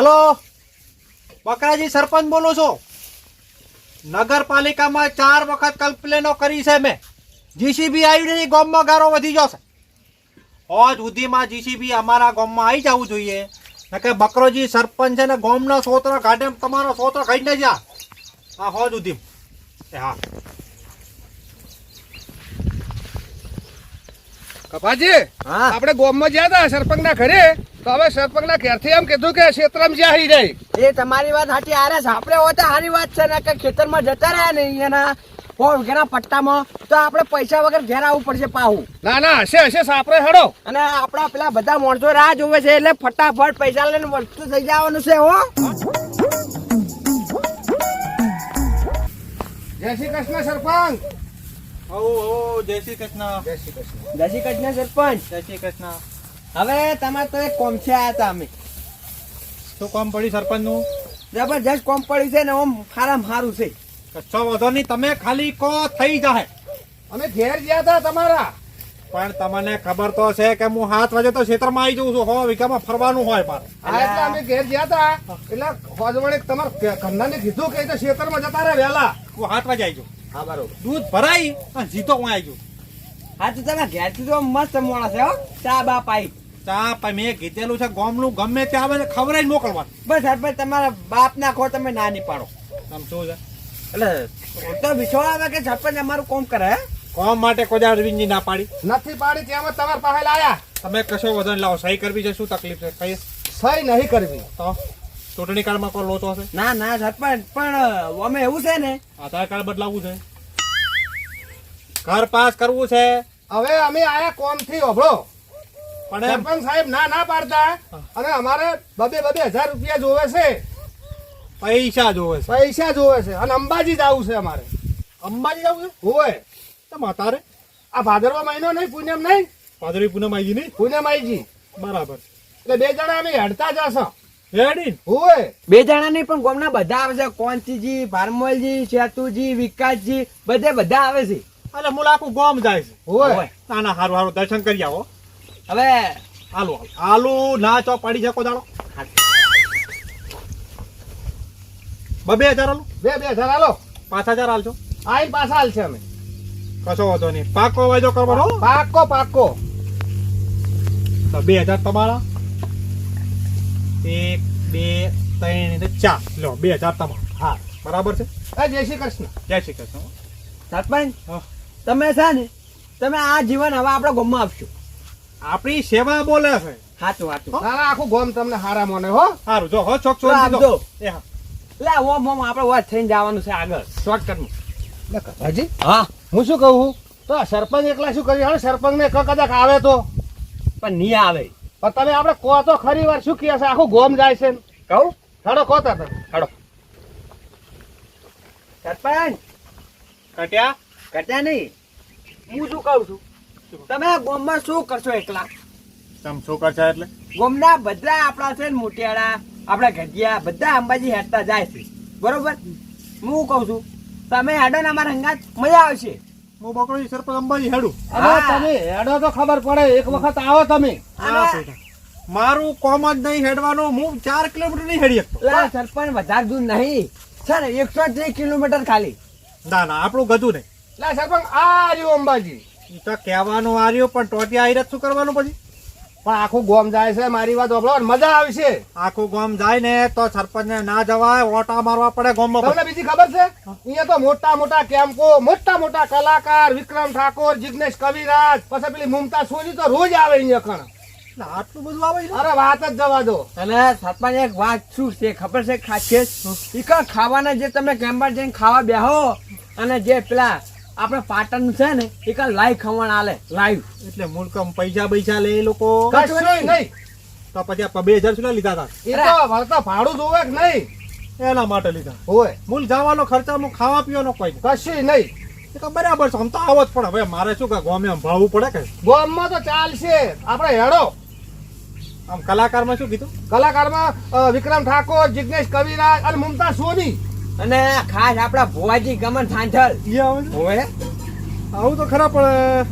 Hello? બકરાજી, સરપંચ બોલું છું. નગરપાલિકામાં ચાર વખત કમ્પ્લેનો કરી છે મેં. જીસીબી આવી રહી ગામમાં ગારો વધી જશે. હોજ સુધીમાં જીસીબી અમારા ગામમાં આવી જવું જોઈએ. કે બકરોજી, સરપંચ છે ને, ગામનો સોતરો કાઢે તમારો સોતરો ખાઈને જા. હા હોજ સુધી હા. કપાજી હા. આપણે ગોમમાં ગયા હતા સરપંચ ના ઘરે તો હવે સરપંચ ના ઘેરથી એમ કીધું કે ક્ષેત્રમાં જ્યાં હી રહી એ તમારી વાત સાચી આરે આપણે હોય તો સારી વાત છે ને કે ખેતરમાં જતા રહ્યા ને એના ઘેરા પટ્ટામાં. તો આપણે પૈસા વગર ઘેર આવવું પડશે પાહું. ના ના હશે હશે સાપરે હડો. અને આપણા પેલા બધા માણસો રાહ જોવે છે એટલે ફટાફટ પૈસા લઈને વસ્તુ થઈ જવાનું છે હો. જય શ્રી કૃષ્ણ સરપંચ. જય શ્રી કૃષ્ણ. જય શ્રી કૃષ્ણ. જય શ્રી કૃષ્ણ સરપંચ. જય શ્રી કૃષ્ણ. હવે તમારે તો એક કોમ છે આયા હતા અમે શું કોમ પડ્યું સરપંચનું? જબરજસ્ત કોમ પડી છે ને ઓમ સારામાં સારું છે. કશો વાંધો નહીં તમે ખાલી કો થઈ જાય અમે ઘેર ગયા હતા તમારા. પણ તમને ખબર તો છે કે હું હાથ વાગે તો ક્ષેત્રમાં આવી જઉં છું. હો વીઘામાં ફરવાનું હોય પણ આ એટલે અમે ઘેર ગયા હતા. એટલે હોજવણે તમારા ઘરનાને કીધું કે ક્ષેત્રમાં જતા રહે વહેલા. હું હાથ વાગે આવી જાઉં. હા બરોબર. દૂધ ભરાઈ અને જીતો હું આવી ગયો. હા તો તમે ઘેરથી તો મસ્ત માણસ છે હો. ચા બા પાઈ. ચા પાઈ મેં કીધેલું છે ગોમનું ગમે ત્યાં આવે ને ખવડાવીને મોકલવાનું. બસ સરપંચ તમારા બાપ ના ખો તમે ના નહીં પાડો આમ શું છે? એટલે તો વિશ્વાસ આવે કે સરપંચ અમારું કોમ કરે હે? કોમ માટે કોઈ અરવિંદજી ના પાડી. નથી પાડી ત્યાં અમે તમારા પાસે લાયા. તમે કશો વધારે લાવો સહી કરવી છે શું તકલીફ છે? કઈ સહી નહીં કરવી. તો? ચૂંટણી કાર્ડમાં કોઈ લોચો હશે? ના ના સરપંચ પણ અમે એવું છે ને આધાર કાર્ડ બદલાવવું છે. ઘર પાસ કરવું છે. હવે અમે આયા કોમથી ઓભળો પણ સરપંચ સાહેબ ના ના પાડતા. અને અમારે બબે બબે હજાર રૂપિયા જોવે છે. પૈસા જોવે છે. પૈસા જોવે છે. અને અંબાજી જવું છે અમારે. અંબાજી જવું છે? હોય તો તારે આ ભાદરવા મહિનો નહીં પૂનમ નહીં? ભાદરવી પૂનમ આઈજી નહીં? પૂનમ આઈજી. બરાબર. એટલે બે જણા અમે હેડતા જશો બે જણા નહીં પણ ગોમના બધા આવે છે. કોંચીજી ભારમલજી સેતુજી વિકાસજી બધે બધા આવે છે. એટલે મુલા આખું ગોમ જાય છે. હોય ના ના હારું હારું દર્શન કરી આવો. હવે આલુ આલુ આલુ ના ચો પડી શકો દાડો. બબે હજાર આલુ. બે બે હજાર હાલો પાંચ હજાર આલજો. આઈ પાછા હાલ છે અમે. કશો વાંધો નહીં. પાકો વાયદો કરવાનો હો. પાકો પાકો. બે હજાર તમારા. એક બે ત્રણ અને ચાર. લો બે હજાર તમારો. હા બરાબર છે? એ જય શ્રી કૃષ્ણ. જય શ્રી કૃષ્ણ. સાતભાઈ હા. તમે છે ને તમે આ જીવન હવે આપણા ગોમમાં આપશો. આપણી સેવા બોલે છે. સાચું સાચું ના આખું ગોમ તમને હારા મને હો. સારું જો હો ચોક ચોક આપજો. લે હા ઓમ ઓમ આપણે વાત થઈને જવાનું છે આગળ. શોર્ટકટમાં હાજી હા. હું શું કહું? તો સરપંચ એકલા શું કર્યું હવે સરપંચ ને કદાચ આવે તો? પણ નહીં આવે. પણ તમે આપણે કહો તો ખરી વાર શું કહે છે? આખું ગોમ જાય છે કહું? હડો કહો તા તમે. હડો. સરપંચ! કટ્યા? કટ્યા નહીં. હું શું કહું છું? તમે આ ગામમાં શું કરશો એકલા? તમે શું કરશો એટલે? ગોમના બધા આપણા છે ને મોટિયાળા આપણા ગઢિયા બધા અંબાજી હેઠતા જાય છે. બરોબર? હું કહું છું તમે હેડો ને અમારા હંગાત મજા આવશે. હું બકરો સરપંચ અંબાજી હેડું. તમે હેડો તો ખબર પડે. એક વખત આવો તમે. મારું કોમ જ નહીં હેડવાનું. હું ચાર કિલોમીટર નહીં હેડી શકતો. લા સરપંચ વધારે દૂર નહીં. છે ને એકસો ત્રીસ કિલોમીટર ખાલી. ના ના આપણું ગધું નહીં. લે સરપંચ આ રહ્યું અંબાજી. તો કહેવાનું આર્યું પણ ટોટી આઈ શું કરવાનું પછી? પણ આખું ગોમ જાય છે મારી વાત વાપરો મજા આવશે આખું ગોમ જાય ને તો સરપંચ ને ના જવાય ઓટા મારવા પડે ગોમ તમને બીજી ખબર છે? અહીંયા તો મોટા મોટા કેમ્પો મોટા મોટા કલાકાર વિક્રમ ઠાકોર જિગ્નેશ કવિરાજ પછી પેલી મુમતા સોની તો રોજ આવે અહીંયા ખણ. આટલું બધું આવે અરે વાત જ જવા દો. અને સરપંચ એક વાત શું છે? ખબર છે ખાસિયત ખાવાના જે તમે કેમ્પર જઈને ખાવા બેહો અને જે પેલા આપણે પાટણ છે ને એ કા લાઈવ ખમણ આલે લાઈવ એટલે મુલકમ પૈસા પૈસા લે એ લોકો. કશું નહીં તો પછી આ બે હજાર શું લીધા હતા? એ તો વળતા ભાડું જોવે કે નહીં? એના માટે લીધા. હોય. મૂલ જવાનો ખર્ચા હું ખાવા પીવાનો કોઈ. કશું નહીં. એ બરાબર છે આમ તો આવો જ પણ હવે મારે શું કે ગોમે આમ ભાવવું પડે કે? ગોમમાં તો ચાલશે. આપણે હેડો. આમ કલાકારમાં શું કીધું? કલાકારમાં વિક્રમ ઠાકોર જિજ્ઞેશ કવિરાજ અને મુમતા સોની. અને ખાસ આપડા ભુવાજી ગમન ઈ હોય આવું તો ખરા પણ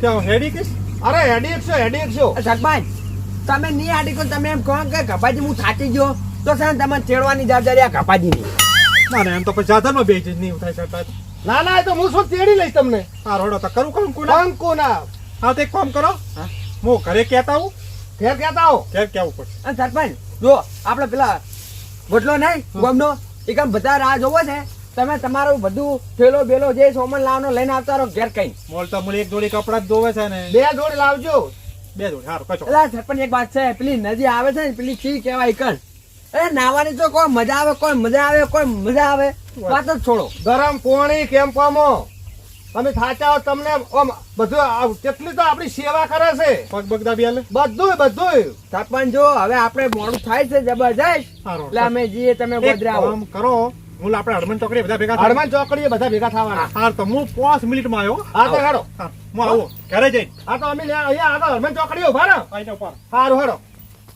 ક્યાં હેડી કીશ અરે હેડી એકસો હેડી એકસો સરપંચ તમે નહીં આડી કહો તમે એમ કહો કે ગભાજી હું થાકી ગયો તો સર તમે તમને ચેડવાની જવાબદારી આ કપાજીની ના ના એમ તો પછી સાધનમાં બે જ નહીં થાય સરપંચ ના ના એ તો હું શું તેડી લઈશ તમને? આ રોડો તો કરું કામ કોના? હા તો એક કામ કરો. હા? હું ઘરે કહેતા હું ઘેર કહેતા આવો. ઘેર કહેવું પડશે. અને સરપંચ જો આપણે પેલા ગોટલો નહીં ગોમનો? એ કામ બધા રાહ જોવો છે? તમે તમારું બધું થેલો બેલો જે સોમન લાવનો લઈને આવતા રહો ઘેર કઈ. મોલ તો મને એક જોડી કપડા જ ધોવે છે ને. બે જોડી લાવજો. બે જોડી સારું કચો. એલા સરપંચ એક વાત છે પેલી નદી આવે છે ને પેલી ચી કહેવાય કણ એ નાવાની તો કોઈ મજા આવે કોઈ મજા આવે કોઈ મજા આવે. વાત જ છોડો. ગરમ પોણી કેમ્પમાં તમે થાચા તમને આમ બધું કેટલી તો આપણી સેવા કરે છે. પગ બગ દાબી આલે બધું બધું સરપંચ જો હવે આપણે મોડું થાય છે જબરજસ્ત. સારું એટલે અમે જઈએ તમે ગોધરા આવો કરો હું આપણે હડમન ચોકડી બધા ભેગા થાય ચોકડી ચોકડીએ બધા ભેગા થવાના. હા તો હું પાંચ મિનિટમાં આવ્યો હા. તો હેડો. હું આવું ઘરે જઈ. હા તો અમે અહીંયા આગળ હનુમાન ચોકડી ઊભા રહો. સારું હેડો.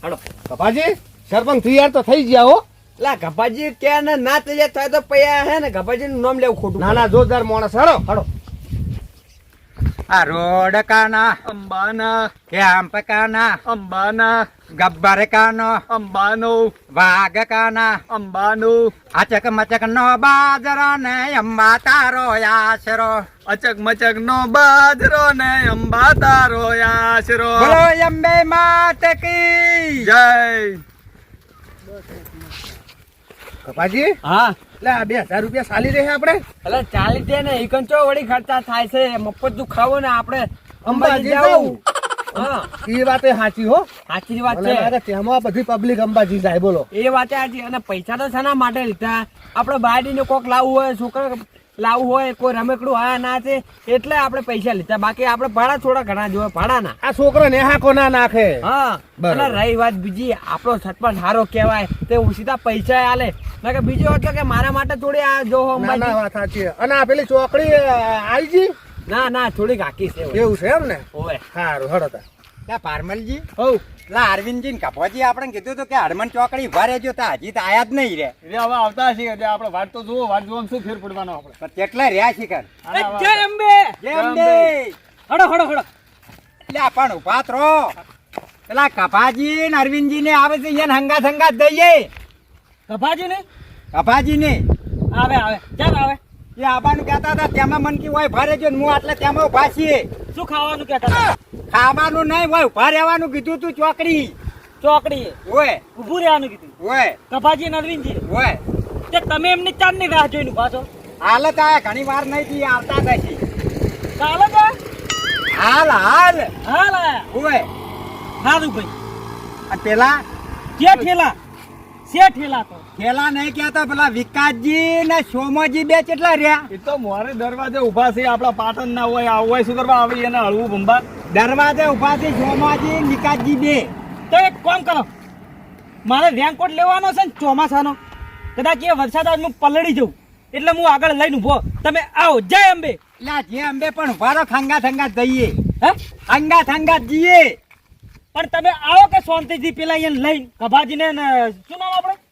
હેડો. કપાજી સરપંચ તૈયાર તો થઈ ગયા હો. લા ગપાજી કે ને ના તૈયાર થાય તો પૈયા હે ને ગભાજી નું નામ લેવું ખોટું ના ના જોરદાર માણસ હેડો. હેડો. આ રોડ કાના અંબાના કેમ્પ કાના અંબાના ગબ્બરકાનો અંબાનો વાઘકાના અંબાનો અચક મચક નો બાજરો ને અંબા તારો આશરો અચક મચક નો બાજરો ને અંબા તારો આશરો બોલો અંબે માત કી. જય. કપાજી? હા. એટલે આ બે હજાર રૂપિયા ચાલી રહે આપણે. એટલે ચાલી દે ને ઈ કંચો વળી ખર્ચા થાય છે? મફત તું ખાવો ને આપણે. અંબાજી હા. એ વાતે સાચી હો. સાચી વાત છે. તેમાં બધી પબ્લિક અંબાજી જાય બોલો. એ વાત સાચી. અને પૈસા તો શાના માટે લીધા. આપણે બાયડીને કોક લાવવું હોય છોકરા લાવવું હોય કોઈ રમકડું હા ના છે એટલે આપણે પૈસા લીધા. બાકી આપણે ભાડા થોડા ઘણા જોવે ભાડાના. આ છોકરો નેહાકો ના નાખે. હા. અને રહી વાત બીજી આપણો સરપંચ સારો કહેવાય તે સીધા પૈસા આલે. ના કે બીજો એટલે કે મારા માટે થોડી આ જો ના ના વાત સાચી અને આ પેલી ચોકડી આવી જી ના ના થોડીક હાકી છે એવું. છે એમ ને? ઓવે. સારું હડો તાર. પારમલજી? હઉ. લા અરવિંદજી ને કપોજી આપણે કીધું હતું કે હરમન ચોકડી ઊભા રહેજો તો હજી તો આયા જ નહીં રે. એટલે હવે આવતા છીએ એટલે આપણે વાટ તો જુઓ વાટ જોવામાં શું ફેર પડવાનો આપણે. કેટલા રહ્યા શિખર જય અંબે! જય અંબે! હડો હડો હડો. એટલે પણ ઊભા રહો. પેલા કપાજી ને અરવિંદજી ને આવે છે અહીંયા હંગાત હંગાત દઈએ. કપાજી ને કપાજી ને આવે આવે. ચાલ આવે. એ આબાનું કહેતા હતા તેમાં મન કી હોય ભારે જો ને હું આટલે તેમાં ઊભા છીએ. શું ખાવાનું કહેતા ખાવાનું નહીં હોય ઊભા રહેવાનું કીધું તું ચોકડી. ચોકડી. ઓય ઊભું રહેવાનું કીધું. ઓય કપાજી નરવિંદજી હોય. તે તમે એમની ચાંદની રાહ જોઈને ઊભા છો? હાલત આયા ઘણી વાર નહીં થી આવતા નથી ચાલો તો હાલ હાલ. હા લાયા ઓય સારું ભાઈ. અને પેલા કે ઠેલા? છે ઠેલા તો. પેલા નહીં કહેતા પેલા વિકાસજી ને સોમોજી બે કેટલા રહ્યા? એ તો મોરે દરવાજે ઊભા છે આપણા પાટણ ના હોય આ હોય શું કરવા આવી એને હળવું ભંબા દરવાજે ઊભા છે સોમાજી નિકાસજી બે. તો એક કામ કરો મારે રેનકોટ લેવાનો છે ને ચોમાસાનો. કદાચ એ વરસાદ આવે હું પલળી જઉં એટલે હું આગળ લઈને ઊભો તમે આવો જય અંબે. લા જે અંબે પણ ઊભા રહો ખંગાત ખંગાત જઈએ. હે? ખાંગા ખંગાત જઈએ. પણ તમે આવો કે શાંતિથી પેલા અહીંયા લઈને કભાજીને ને શું નામ આપણે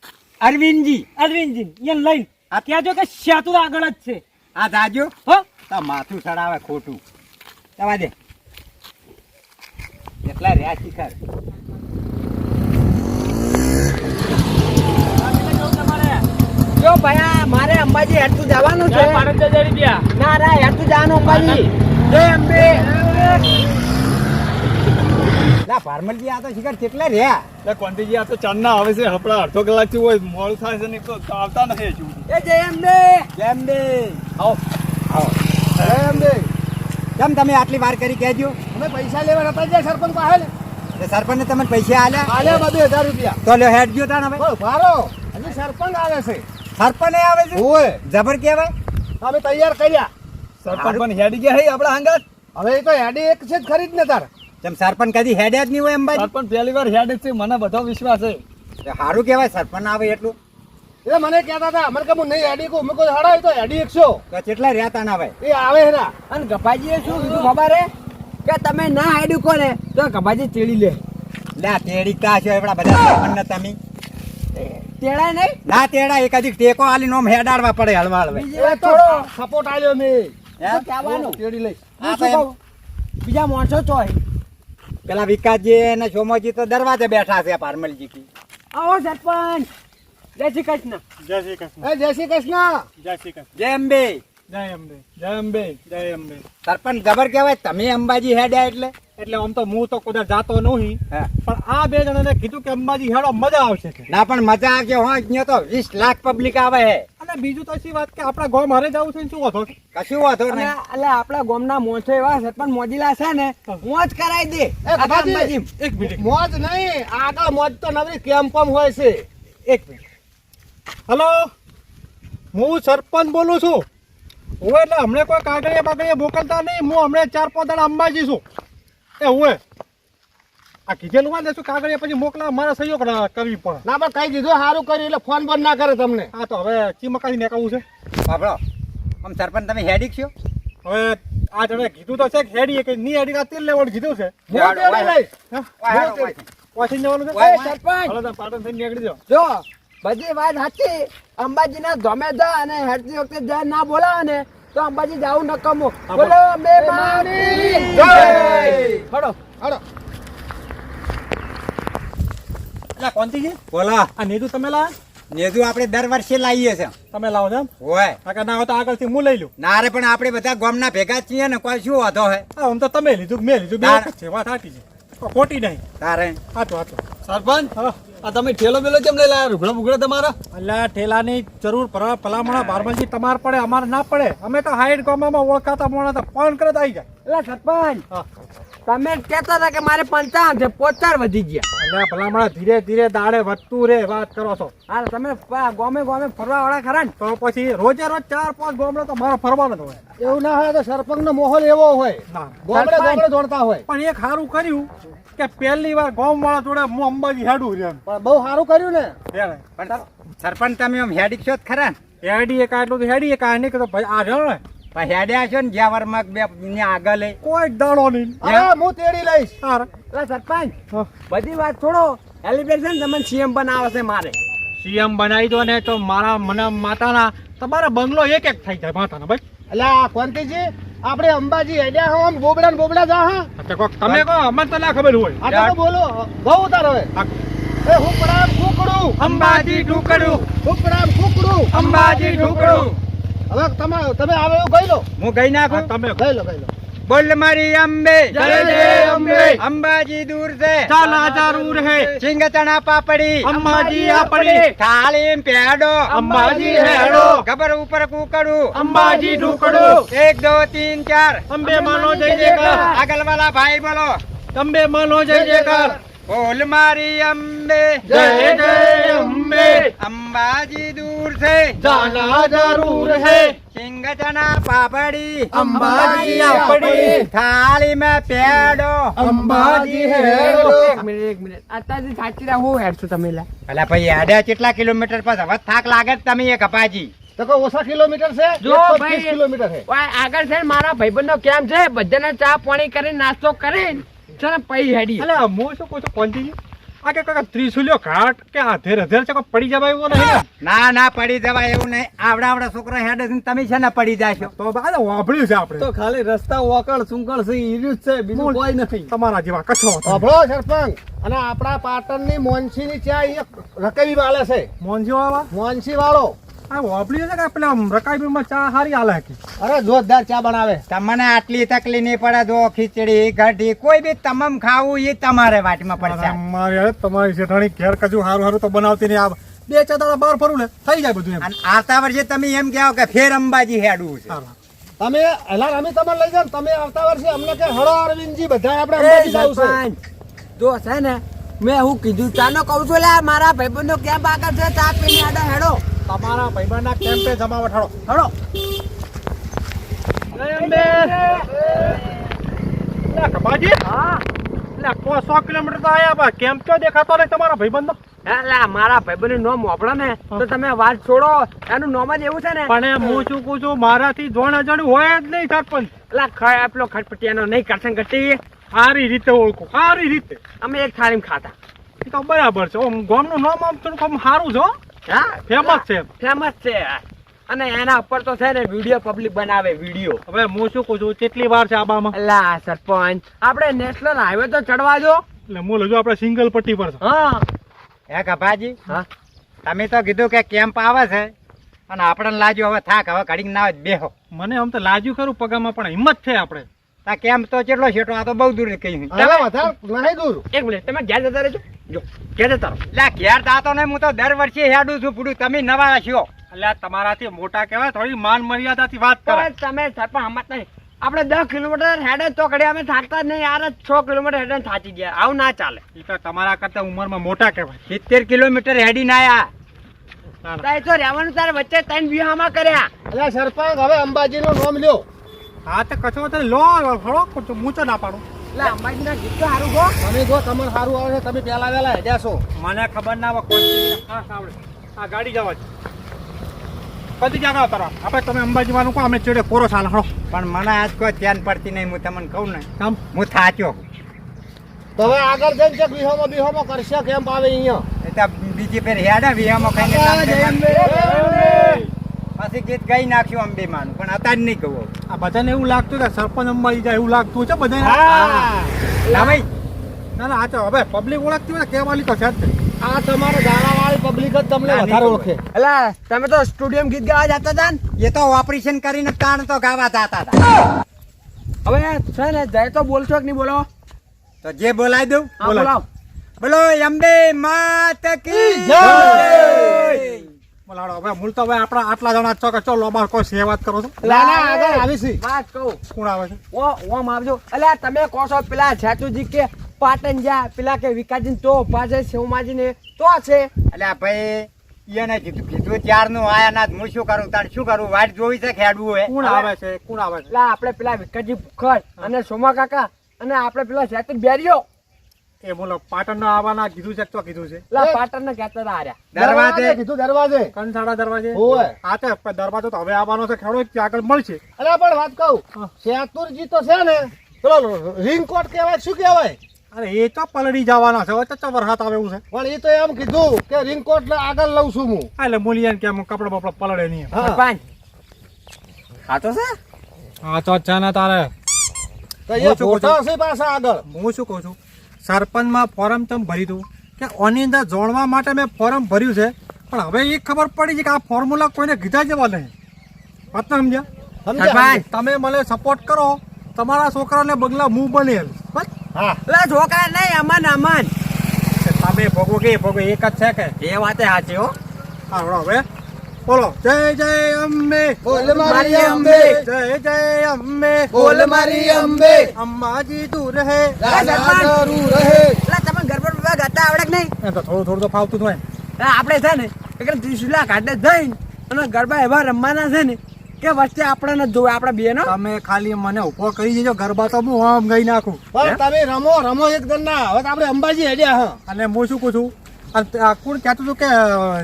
અરવિંદજી અરવિંદજી અહીંયા લઈને આ ત્યાં જો કે સેતુ આગળ જ છે. આ જાજો. હો. તો માથું ચડાવે ખોટું. જવા દે. એટલા રહ્યા શિખર. જો ભયા મારે અંબાજી હેઠું જવાનું છે. ના રા હેઠું જવાનું અંબાજી. જય અંબે. લા પારમલજી આ તો શિખર કેટલા રહ્યા? એટલે કોંતીજી આ તો ચાંદના આવે છે આપણા અડધો કલાકથી હોય મોડું થાય છે ને તો આવતા નથી હજુ એ જેમ દે. જેમ દે. આવો. આવો. એમ બે કેમ તમે આટલી વાર કરી કહેજો? અમે પૈસા લેવા હતા જે સરપંચ પાસે તે સરપંચને તમને પૈસા આલ્યા? આલ્યા બધું હજાર રૂપિયા. તો લ્યો હેડ ગયો તાણ હવે. મારો હજી સરપંચ આવે છે. સરપંચ આવે છે? ઓય જબર કહેવાય? અમે તૈયાર કર્યા. સરપંચ પણ હેડી ગયા હે આપણા હંગાત. હવે એ તો હેડી એક છે જ ખરીદ ને તાર. તેમ સરપંચ કદી હેડ્યા જ નહીં હોય અંબાજી સરપંચ પહેલી વાર હેડ છે મને બધો વિશ્વાસ છે. સારું કહેવાય સરપંચ આવે એટલું. એ મને કહેતા હતા અમર કે હું નહીં હેડી કહું મેં કોઈ હડાય તો હેડી એકસો કેટલા રહ્યા ના ભાઈ? એ આવે હેરા અને ગપાજીએ શું કીધું ખબર હે? કે તમે ના હાડ્યું કોને તો ગભાજી તેડી લે. લે તેડી કા છો? એવડા બધા સરપંચ ને તમે તેડાય નહીં? ના તેડા એક હજી ટેકો આલી નોમ હેડાડવા પડે હળવા હળવે એ થોડો. સપોર્ટ આલ્યો મેં. હે? કહેવાનું? તેડી એમ. કહું? બીજા માણસો ચોય. પેલા વિકાસજી અને સોમોજી તો દરવાજે બેઠા છે પારમલજી કી આવો સરપંચ. જય શ્રી કૃષ્ણ. જય શ્રી કૃષ્ણ. એ જય શ્રી કૃષ્ણ. જય શ્રી કૃષ્ણ. જય અંબે. જય અંબે. જય અંબે. જય અંબે. સરપંચ જબર કહેવાય તમે અંબાજી હેડ્યા એટલે? એટલે આમ તો હું તો કદાચ જાતો નહીં હા. પણ આ બે જણાને કીધું કે અંબાજી હેડો મજા આવશે ના પણ મજા આવશે હો અહીંયા તો વીસ લાખ પબ્લિક આવે હે. બીજું તો શી વાત કે આપણા ગામ મારે જવું છે શું વાંધો? કશું વાંધો નહીં. એટલે આપણા ગામના મોછો એવા સરપંચ મોજીલા છે ને મોજ કરાવી દે. એક મિનિટ. મોજ નહીં. આગળ મોજ તો નવી કેમ્પમ હોય છે. એક મિનિટ. હલો? હું સરપંચ બોલું છું. હું એટલે હમણાં કોઈ કાગળિયા બાગળિયા મોકલતા નહીં. હું હમણાં ચાર પાંચ દાડા અંબાજી છું. એ હું આ કીધેલું હોય ને શું? કાગળિયા પછી મોકલા મારા સહયોગ કરવી પણ. ના પણ કઈ દીધું? સારું કર્યું એટલે ફોન બંધ ના કરે તમને. હા તો હવે ચીમકાથી નીકળવું છે? બાબડો આમ સરપંચ તમે હેડી છો? હવે આ તમે કીધું તો છે કે હેડી કે ની હેડી આ તેલ લેવાનું કીધું છે? વાંચીને જવાનું છે? સરપંચ. પાટણ થઈને નીકળી જાઓ. જો બધી વાત સાચી. અંબાજીના ધોમે જા અને હેડતી વખતે જાય ના બોલાવે ને તો અંબાજી જાવું નકમો બોલો. બે માની. જય. હડો હાલો. એટલે કોંતીજી બોલા. આ નેદુ તમે લા નેદુ આપણે દર વર્ષે લાવીએ છે તમે લાવો છો હોય. આ ના હોય તો આગળથી હું લઈ લઉં. ના રે પણ આપણે બધા ગામના ભેગા છીએ ને કોઈ શું વાંધો હે? હા હું તો તમે લીધું મેં લીધું. બે છે વાત સાચી છે. ખોટી નહીં. તારે. હાચું હાચું. સરપંચ હા. આ તમે ઠેલો બેલો કેમ લઈ લાયા? રૂગડા બુગડા તમારા? એટલે આ ઠેલાની જરૂર પર ભલામણા બારમાસી તમારે પડે અમારે ના પડે. અમે તો હાઈટ ગામમાં ઓળખાતા મોણા તો ફોન કરે આવી જાય. એટલે સરપંચ. હા. તમે કહેતા હતા કે મારે પંચાવન છે પોચાર વધી ગયા. એટલે ભલામણા ધીરે ધીરે દાડે વધતું રે વાત કરો છો. હા તમે ગોમે ગોમે ફરવા વાળા ખરા ને. તો પછી રોજે રોજ ચાર પાંચ ગોમડા તો મારો ફરવાનો હોય. એવું ના હોય તો સરપંચ નો માહોલ એવો હોય. ગોમડે ગોમડે દોડતા હોય. પણ એક સારું કર્યું કે પહેલી વાર ગોમ વાળા જોડે હું અંબાજી હેડું રે પણ બહુ સારું કર્યું ને. પણ સરપંચ તમે આમ હેડી છો જ ખરા ને? હેડી એક આટલું હેડી એક આ નહીં કે ભાઈ આ રહ્યો ને. હેડ્યા છો ને જ્યાં વારમાં બે ને આગળ લઈ. કોઈ દાડો નહીં. અરે હું તેડી લઈશ. એટલે સરપંચ બધી વાત છોડો એલિબ્રેશન તમે સીએમ બનાવે છે મારે. સીએમ બનાવી દો ને તો મારા મને માતાના તમારા બંગલો એક એક થઈ જાય માતાના ભાઈ એટલે આ કોંતીજી આપણે અંબાજી હેડ્યા હો આમ બોબડા ને બોબડા જા હા. તો કોક તમે કહો અમને તો ના ખબર હોય. આ તો બોલો બહુ ઉતાર હોય એ હું હુકડામ કુકડું. અંબાજી ઢુકડું. હુકડામ કુકડું. અંબાજી ઢુકડું. હવે તમે તમે આવે એવું કહી લો. હું ગઈ નાખું? તમે લો કહી લો. બોલ મારી અંબે. જય જય અંબે. અંબાજી દૂર છે. ચાલા જરૂર હે સિંગતણા પાપડી. અંબાજી આપડી. થાળી પેડો. અંબાજી હેડો. ગબર ઉપર કુકડું. અંબાજી ઢુકડું એક દો તીન ચાર. અંબે માનો જય જયકાર. આગળ વાળા ભાઈ બોલો. અંબે માનો જય જયકાર. બોલ મારી અંબે. જય જય અંબે. અંબાજી દૂર છે. જાના જરૂર હે. સિંગતણા પાપડી. અંબાજી આપડી. થાળી માં પેડો. અંબાજી હેડો એક મિનિટ એક મિનિટ. અત્યારથી સાચી રહ્યા હું હેડ તમે લા. અલા ભાઈ આડ્યા કેટલા કિલોમીટર પર હવે થાક લાગે તમે એક કપાજી તો કોઈ ઓછા કિલોમીટર છે? જો ભાઈ. કિલોમીટર છે. આગળ છે મારા ભાઈબંધો કેમ છે? બધાને ચા પાણી કરીને નાસ્તો કરીને. ને પૈ હેડી. અલે હું શું કહું છું કોંતીજી આ કે કાકા ત્રિશુલ્યો ઘાટ કે આધેર અધેર છે કો પડી જવાય એવો નહીં. ના ના પડી જવાય એવું નહીં. આવડા આવડા છોકરા હેડે છે તમે છે ને પડી જાશો. તો આ વાપર્યું છે આપણે. તો ખાલી રસ્તા ઓકળ સુંકળ છે ઈર્યું જ છે બીજું કોઈ નથી. તમારા જેવા કચ્છો આપણો સરપંચ અને આપણા પાટણની મોનસીની ચા અહીંયા રકેવી વાળે છે. મોનજી વાળા મોનસી વાળો આ છે કે પેલા આમ ચા સારી હાલે કે? અરે જોરદાર ચા બનાવે. તમને આટલી તકલીફ નહીં પડે જો ખીચડી કઢી કોઈ બી તમામ ખાવું એ તમારે વાટમાં પડશે અમારે તમારી શેઠાણી ઘેર કજુ હારું હારું તો બનાવતી નહીં. આવે બે દાડા બહાર ફરું ને થઈ જાય બધું એમ. આવતા વર્ષે તમે એમ કહો કે ફેર અંબાજી હેડવું છે. તમે એલા અમે તમને લઈ જાવ તમે આવતા વર્ષે અમને કે હળો અરવિંદજી બધા આપણે અંબાજી જવું છે. જો છે ને મેં હું કીધું ચાનો કહું છું લે મારા ભાઈબંધનો ક્યાં આગળ છે? ચા પીને આડો હેડો. તમારા ભાઈબંધના કેમ્પે જમા વઠાડો હેડો કપાજી હા. લે, સો કિલોમીટર તો આયા બા. કેમ્પ ક્યાં દેખાતો નહીં તમારા ભાઈબંધનો? એટલે મારા ભાઈબંધનું નામ વાપરો ને તો તમે વાત છોડો. એનું નામ જ એવું છે ને. પણ હું શું કહું છું મારાથી જોણ અજાણ્યું હોય જ નહીં સરપંચ. એટલે ખ- પેલો ખટપટિયાનો નહીં કરશન ઘટી સારી રીતે ઓળખું સારી રીતે. અમે એક થાળીમાં ખાતા. તો બરાબર છે. આમ ગામનું નામ આમ થોડુંક આમ સારું છે હો. હા ફેમસ છે. ફેમસ છે. અને એના ઉપર તો છે ને વીડિયો પબ્લિક બનાવે વીડિયો. હવે હું શું કહું છું કેટલી વાર છે આબામાં? અલા સરપંચ આપણે નેશનલ હાઈવે તો ચડવા દો. એટલે હું લજુ આપણે સિંગલ પટ્ટી પર હા. હે કપાજી હા. તમે તો કીધું કે કેમ્પ આવે છે અને આપણને લાજુ હવે થાક હવે ઘડીક ના આવે બેહો. મને આમ તો લાજુ ખરું પગામાં પણ હિંમત છે આપણે. આ કેમ્પ તો કેટલો છેટો આ તો બહુ દૂર કઈ વધારે નહીં દૂર. એક મિનિટ તમે ઘેર જતા રહેજો. જો જતા રહો એટલે ઘેર જાતો ને હું તો દર વર્ષે હેડું છું પૂરું. તમે નવા છો. એટલે તમારાથી મોટા કહેવાય થોડી માન મર્યાદાથી વાત કરે. તમે સરપંચ હમત નહીં. આપણે દસ કિલોમીટર હેડે તો અમે થાકતા જ નહીં યાર છ કિલોમીટર હેડે થાકી ગયા. આવું ના ચાલે. એ તો તમારા કરતા ઉંમરમાં મોટા કહેવાય. સિત્તેર કિલોમીટર હેડીને ના, આયા. તારે તો રહેવાનું તારે વચ્ચે ત્રણ વિહામાં કર્યા. એટલે સરપંચ હવે અંબાજીનું નામ લ્યો. હા તો કચો તો લો હળો મૂચો ના પાડો. એટલે અંબાજીના ગીત તો સારું ગો તમે જો તમને સારું આવે છે તમે પહેલા વહેલા હેડ્યા છો. મને ખબર ના હોય કોઈ હા સાંભળે આ ગાડી જવા કદી જાગા તારા. આપણે તમે અંબાજી કહો અમે ચેડે કોરો ચાલે હળો. પણ મને આજ કોઈ ધ્યાન પડતી નહીં હું તમને કહું ને. તમ હું થાચ્યો તો હવે આગળ જઈને વિહોમાં વિહોમાં કરશે કેમ આવે અહીંયા? બીજી ફેર હેડે વિહામાં ખાઈને. પછી ગીત ગાઈ નાખ્યું અંબે માનું પણ અત્યારે નહીં કહું આ બધાને એવું લાગતું કે સરપંચ અંબાજી જાય એવું લાગતું છે બધાને? ના ભાઈ. ના ના આ તો હવે પબ્લિક ઓળખતી હોય ને તો છે આ તમારે દાણાવાળી પબ્લિક જ તમને વધારે ઓળખે. એટલે તમે તો સ્ટુડિયમ ગીત ગાવા જતા હતા ને? એ તો ઓપરેશન કરીને તાણ તો ગાવા જતા હતા. હવે છે ને જય તો બોલશો કે નહીં બોલો? તો જે બોલાવી દઉં બોલો બોલાવો. બોલો અંબે માત કી જય! બોલાડો હવે મૂળ તો હવે આપણા આટલા જણા છો કે ચો લોબા કોઈ સેવા જ કરો છો? ના ના આગળ. આવી છે વાત કહું. કોણ આવે છે? ઓ ઓમ આવજો એટલે તમે કહો છો પેલા છાતુજી કે પાટણ જા પેલા કે વિકાસજી તો ઊભા છે શિવમાજી ને તો છે. એટલે આ ભાઈ એને કીધું કીધું આયા ના હું શું કરું તાર શું કરું? વાટ જોઈ છે ખેડવું હોય કોણ આવે છે? કોણ આવે છે? એટલે આપણે પેલા વિકાસજી ભૂખડ અને સોમા કાકા અને આપણે પેલા છાતુ બેરીઓ. એ બોલો પાટણ ના આવવાના કીધું છે કે તો કીધું છે? પાટણ ને હતા દરવાજે? કીધું દરવાજે? કંસાડા દરવાજે? ઓય. હા તો દરવાજો તો હવે આવવાનો છે ખેડો ત્યાં આગળ મળશે. અરે પણ વાત કહું. શેતુરજી તો છે ને પેલો રિંગકોટ કહેવાય શું કહેવાય? અરે એ તો પલડી જવાના છે તો વરસાદ આવે એવું છે. પણ એ તો એમ કીધું કે રિંગકોટ આગળ લઉં છું હું. હા, એટલે મૂલિયાને કે આમ કપડા બપડા પલળે નહીં હા. સરપંચ ખાતો છે? હા તો છે ને તારે. તો એ ફોટા પાછા આગળ. હું શું કહું છું? સરપંચમાં ફોરમ તમે ભરી દઉં કે આની અંદર જોડવા માટે મેં ફોરમ ભર્યું છે. પણ હવે એ ખબર પડી છે કે આ ફોર્મ્યુલા કોઈને કીધા જવા નહીં. વાત ના સમજ્યા? તમે મને સપોર્ટ કરો. તમારા છોકરાને બગલા હું બની બસ. હા. છોકરા નહીં અમન અમન. તમે ભોગવો કે ભોગવો એક જ છે કે? એ વાતે સાચી હો હવે બોલો જય જય અંબે. બોલ મારી અંબે. જય જય અંબે. બોલ મારી અંબે. અંબાજી તું રહે. રાજા કરું રહે. એટલે તમે ગરબડ બાબા ગાતા આવડે કે નહીં? તો થોડું થોડું તો ફાવતું હોય આપણે છે ને એટલે ત્રિશુલા કાઢે જઈને અને ગરબા એવા રમવાના છે ને કે વચ્ચે આપણે ન જોવે આપણે બે નો તમે ખાલી મને ઊભો કરી દેજો ગરબા તો હું આમ ગઈ નાખું. પણ તમે રમો રમો એક દન ના. હવે આપણે અંબાજી હેડ્યા હા. અને હું શું કહું છું આ કોણ કહેતું હતું કે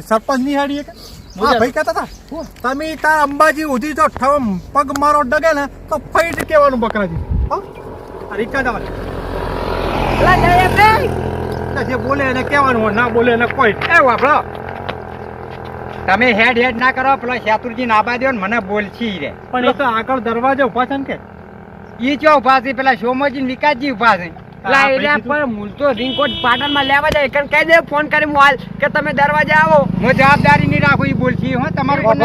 સરપંચની હાડીએ કે હા ભાઈ કહેતા હતા તમે તાર અંબાજી ઉધી તો ઠમ પગ મારો ડગે ને તો ફઈટ કહેવાનું બકરાજી. હા રીચા અંબે. જે બોલે એને કહેવાનું હોય, ના બોલે એને કોઈ. એ વાપરો. તમે હેડ હેડ ના કરો પેલો શેતુરજી ના આબા દ્યો ને મને બોલશી રે. પણ એ તો આગળ દરવાજો ઊભા છે ને કે? ઈ ચો ઊભા છે પેલા સોમોજી ને વિકાસજી ઊભા છે. એટલે પર મૂળ રિંગકોટ પાટણમાં લેવા જાય. એકન કહી દે ફોન કરી હું કે તમે દરવાજે આવો. હું જવાબદારી નહીં રાખું ઈ બોલછી હો તમારું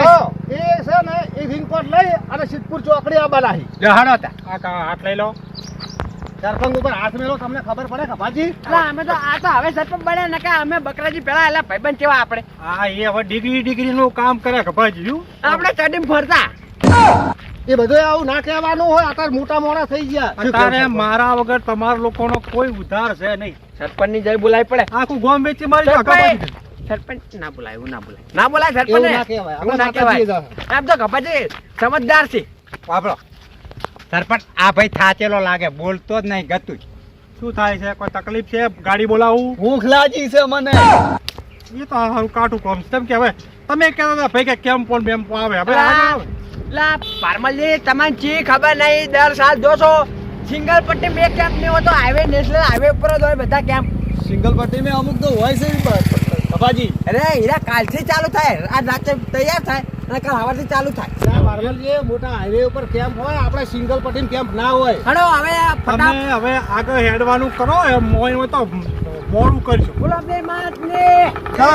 એ છે ને એ રિંગકોટ લઈ અને સિદ્ધપુર ચોકડી આબા લાહી જહાડો તા. આ હાથ લઈ લો. સરપંચ ઉપર હાથ મેલો તમને ખબર પડે ખભાજી એટલે અમે તો આ તો હવે સરપંચ બન્યા ને કે અમે બકરાજી પેલા એટલે ભાઈબંધ કેવા આપણે? હા એ હવે ડિગ્રી ડિગ્રી નું કામ કરે કે આપડે? આપણે ચડીને ફરતા. એ બધું આવું ના કહેવાનું હોય અત્યારે મોટા મોડા થઈ ગયા. મારા વગર તમારા લોકોનો કોઈ ઉધાર છે નહીં. સરપંચની જય બોલાવી પડે. આખું ગોમ વેચી મારી સરપંચ! સરપંચ! ના બોલાય એવું ના બોલાય. ના બોલાય સરપંચ ના કહેવાય. એવું ના કહેવાય. માતાજીએ તો ગપાજી સમજદાર છે. વાપરો. સરપંચ આ ભાઈ થાચેલો લાગે બોલતો જ નહીં ગતું શું થાય છે? કોઈ તકલીફ છે? ગાડી બોલાવું? ભૂખ લાગી છે મને. એ તો હારું કાઠું કોમ છે. તેમ તમે કહેતા હતા ભાઈ કે કેમ ફોન બેમ આવે? હવે આવે. લા પારમલજી તમને ચી ખબર નહીં દર સાલ જોશો સિંગલ પટ્ટી મેં કેમ્પ નહીં હોતો હાઈવે નેશનલ હાઈવે ઉપર જ હોય બધા કેમ્પ સિંગલ પટ્ટી મેં અમુક તો હોય છે બાપાજી અરે હીરા કાલથી ચાલુ થાય. આ રાતે તૈયાર થાય અને કાલ સવારથી ચાલુ થાય. માર્બલ મોટા હાઈવે ઉપર કેમ્પ હોય આપણે સિંગલ પટ્ટી કેમ્પ ના હોય. હણો હવે તમે હવે આગળ હેડવાનું કરો એમ મોય હોય તો મોડું કરશું બોલો બે માત ને જય!